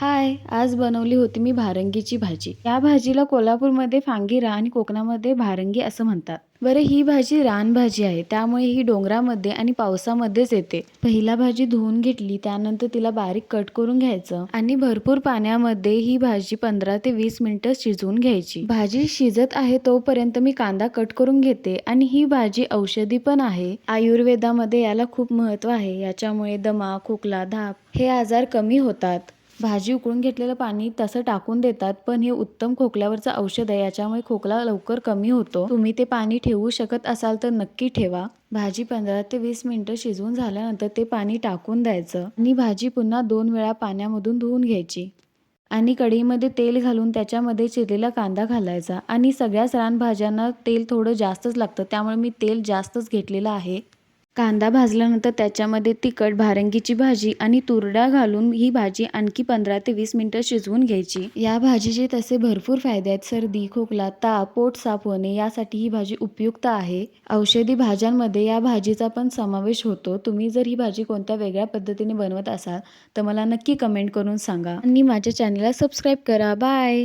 हाय आज बनवली होती मी भारंगीची भाजी. या भाजीला कोल्हापूरमध्ये फांगीरा आणि कोकणामध्ये भारंगी असं म्हणतात. बरं ही भाजी रानभाजी आहे. त्यामुळे ही डोंगरामध्ये आणि पावसामध्येच येते. पहिला भाजी धुवून घेतली त्यानंतर तिला बारीक कट करून घ्यायचं आणि भरपूर पाण्यामध्ये ही भाजी पंधरा ते वीस मिनिटं शिजवून घ्यायची. भाजी शिजत आहे तोपर्यंत मी कांदा कट करून घेते आणि ही भाजी औषधी पण आहे. आयुर्वेदामध्ये याला खूप महत्त्व आहे. याच्यामुळे दमा खोकला धाप हे आजार कमी होतात. भाजी उकळून घेतलेलं पाणी तसं टाकून देतात पण हे उत्तम खोकल्यावरचं औषध आहे याच्यामुळे खोकला लवकर कमी होतो. तुम्ही ते पाणी ठेवू शकत असाल तर नक्की ठेवा. भाजी पंधरा ते वीस मिनिटं शिजवून झाल्यानंतर ते पाणी टाकून द्यायचं आणि भाजी पुन्हा दोन वेळा पाण्यामधून धुवून घ्यायची आणि कढईमध्ये तेल घालून त्याच्यामध्ये चिरलेला कांदा घालायचा. आणि सगळ्याच रानभाज्यांना तेल थोडं जास्तच लागतं त्यामुळे मी तेल जास्तच घेतलेलं आहे. कांदा भाजल्यानंतर त्याच्यामध्ये तिखट भारंगीची भाजी आणि तुरडा घालून ही भाजी आणखी पंधरा ते वीस मिनिटं शिजवून घ्यायची. या भाजीचे तसे भरपूर फायदे आहेत. सर्दी खोकला ताप पोट साफ होणे यासाठी ही भाजी उपयुक्त आहे. औषधी भाज्यांमध्ये या भाजीचा पण समावेश होतो. तुम्ही जर ही भाजी कोणत्या वेगळ्या पद्धतीने बनवत असाल तर मला नक्की कमेंट करून सांगा. आणि माझ्या चॅनलला सबस्क्राईब करा. बाय